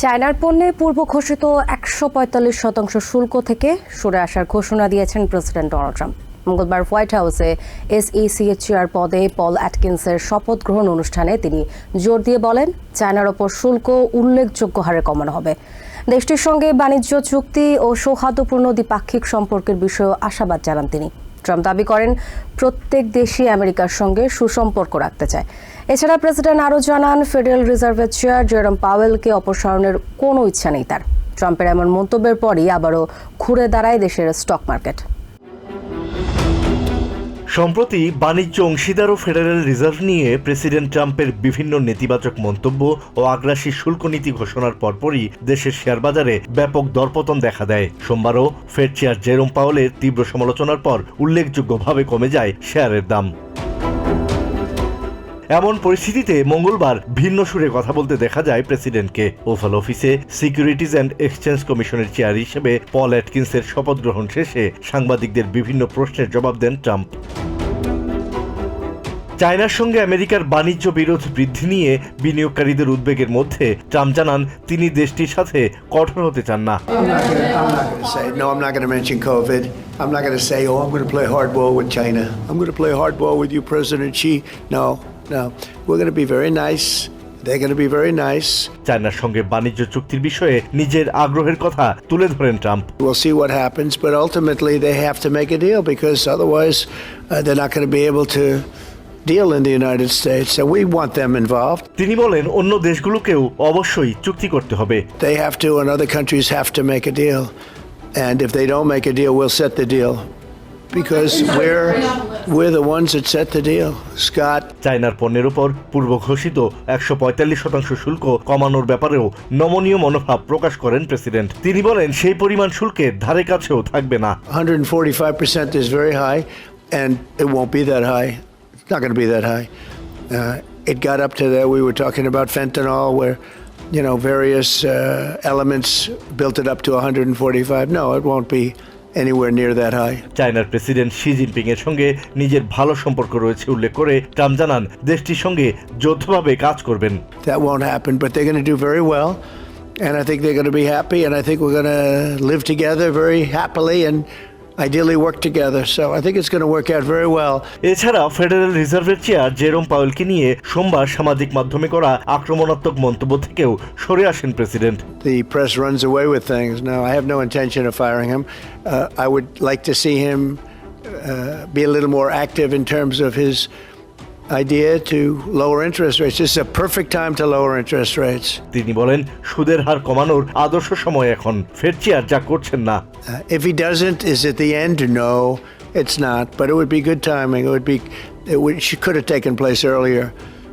চায়নার পণ্যে পূর্ব ঘোষিত একশো পঁয়তাল্লিশ শতাংশ শুল্ক থেকে সরে আসার ঘোষণা দিয়েছেন প্রেসিডেন্ট ডোনাল্ড ট্রাম্প। মঙ্গলবার হোয়াইট হাউসে এসইসি এর চেয়ার পদে পল অ্যাটকিন্সের শপথ গ্রহণ অনুষ্ঠানে তিনি জোর দিয়ে বলেন, চায়নার ওপর শুল্ক উল্লেখযোগ্য হারে কমানো হবে। দেশটির সঙ্গে বাণিজ্য চুক্তি ও সৌহার্দ্যপূর্ণ দ্বিপাক্ষিক সম্পর্কের বিষয়েও আশাবাদ জানান তিনি। ট্রাম্প দাবি করেন, প্রত্যেক দেশই আমেরিকার সঙ্গে সুসম্পর্ক রাখতে চায়। এছাড়া প্রেসিডেন্ট আরও জানান, ফেডারেল রিজার্ভের চেয়ার জেরম পাওয়েলকে অপসারণের কোনো ইচ্ছা নেই তার। ট্রাম্পের এমন মন্তব্যের পরই আবারও ঘুরে দাঁড়ায় দেশের স্টক মার্কেট। সম্প্রতি বাণিজ্য অংশীদার ও ফেডারেল রিজার্ভ নিয়ে প্রেসিডেন্ট ট্রাম্পের বিভিন্ন নেতিবাচক মন্তব্য ও আগ্রাসী শুল্ক নীতি ঘোষণার পরপরই দেশের শেয়ার বাজারে ব্যাপক দরপতন দেখা দেয়। সোমবারও ফেড চেয়ার জেরোম পাওয়েলের তীব্র সমালোচনার পর উল্লেখযোগ্যভাবে কমে যায় শেয়ারের দাম। এমন পরিস্থিতিতে মঙ্গলবার ভিন্ন সুরে কথা বলতে দেখা যায় প্রেসিডেন্টকে। ওভাল অফিসে সিকিউরিটিজ অ্যান্ড এক্সচেঞ্জ কমিশনের চেয়ার হিসেবে পল অ্যাটকিন্সের শপথ গ্রহণ শেষে সাংবাদিকদের বিভিন্ন প্রশ্নের জবাব দেন ট্রাম্প। চায়নার সঙ্গে আমেরিকার বাণিজ্য বিরোধ বৃদ্ধি নিয়ে বিনিয়োগকারীদের উদ্বেগের মধ্যে ট্রাম্প জানান তিনি দেশটির সাথে কঠোর হতে চান না. I'm not going to say, oh, I'm going to play hardball with China. I'm going to play hardball with you, President Xi. No, no. We're going to be very nice. They're going to be very nice. চায়নার সঙ্গে বাণিজ্য চুক্তির বিষয়ে নিজের আগ্রহের কথা তুলে ধরেন Trump We'll see what happens, but ultimately they have to make a deal because otherwise uh, they're not going to be able to deal in the United States. So we want them involved. তিনি balen অন্য দেশগুলোকেও অবশ্যই চুক্তি করতে হবে They have to, and other countries have to make a deal. And if they don't make a deal, we'll set the deal. Because we're, we're the ones that set the deal. Scott, চায়নার পণ্যের উপর পূর্ব ঘোষিত একশো পঁয়তাল্লিশ শতাংশ শুল্ক কমানোর ব্যাপারেও নমনীয় মনোভাব প্রকাশ করেন প্রেসিডেন্ট তিনি বলেন সেই পরিমাণ শুল্কের ধারে কাছেও থাকবে না 145% is very high, and it won't be that high. It's not going to be that high. Uh, it got up to that. We were talking about fentanyl, where, you know, various uh, elements built it up to 145. No, it won't be anywhere near that high. চায়নার president Xi Jinping এর সঙ্গে নিজের ভালো সম্পর্ক রয়েছে উল্লেখ করে Trump জানান দেশটির সঙ্গে যৌথভাবে কাজ করবেন That won't happen, but they're going to do very well. And I think they're going to be happy, and I think we're going to live together very happily and ideally work together. So I think it's going to work out very well. এছাড়া federal রিজার্ভের chair Jerome পাওয়েলকে নিয়ে সোমবার সামাজিক মাধ্যমে করা আক্রমণাত্মক মন্তব্য থেকেও সরে আসেন president the press runs away with things. No, I have no intention of firing him. Uh, I would like to see him uh, be a little more active in terms of his idea to lower interest rates. This is a perfect time to lower interest rates. তিনি বলেন সুদের হার কমানোর আদর্শ সময় এখন fade chair যা করছেন না Uh, if he doesn't, is it the end? No, it's not. But it would be good timing. It would be. It would, she could have taken place earlier.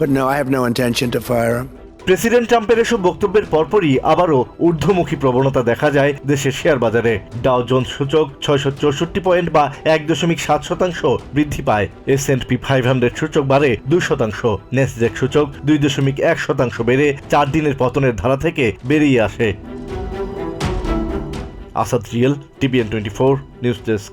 But no, I have no intention to fire him. President ট্রাম্পের এসব বক্তব্যের পরপরই আবারও ঊর্ধ্বমুখী প্রবণতা দেখা যায় দেশের শেয়ার বাজারে। ডাও জোন সূচক ছয়শো চৌষট্টি পয়েন্ট বা এক দশমিক সাত শতাংশ বৃদ্ধি পায়। S and P five hundred সূচক বাড়ে দুই শতাংশ। নেসজেক সূচক দুই দশমিক এক শতাংশ বেড়ে চার দিনের পতনের ধারা থেকে বেরিয়ে আসে। Asad Real TVN twenty four news desk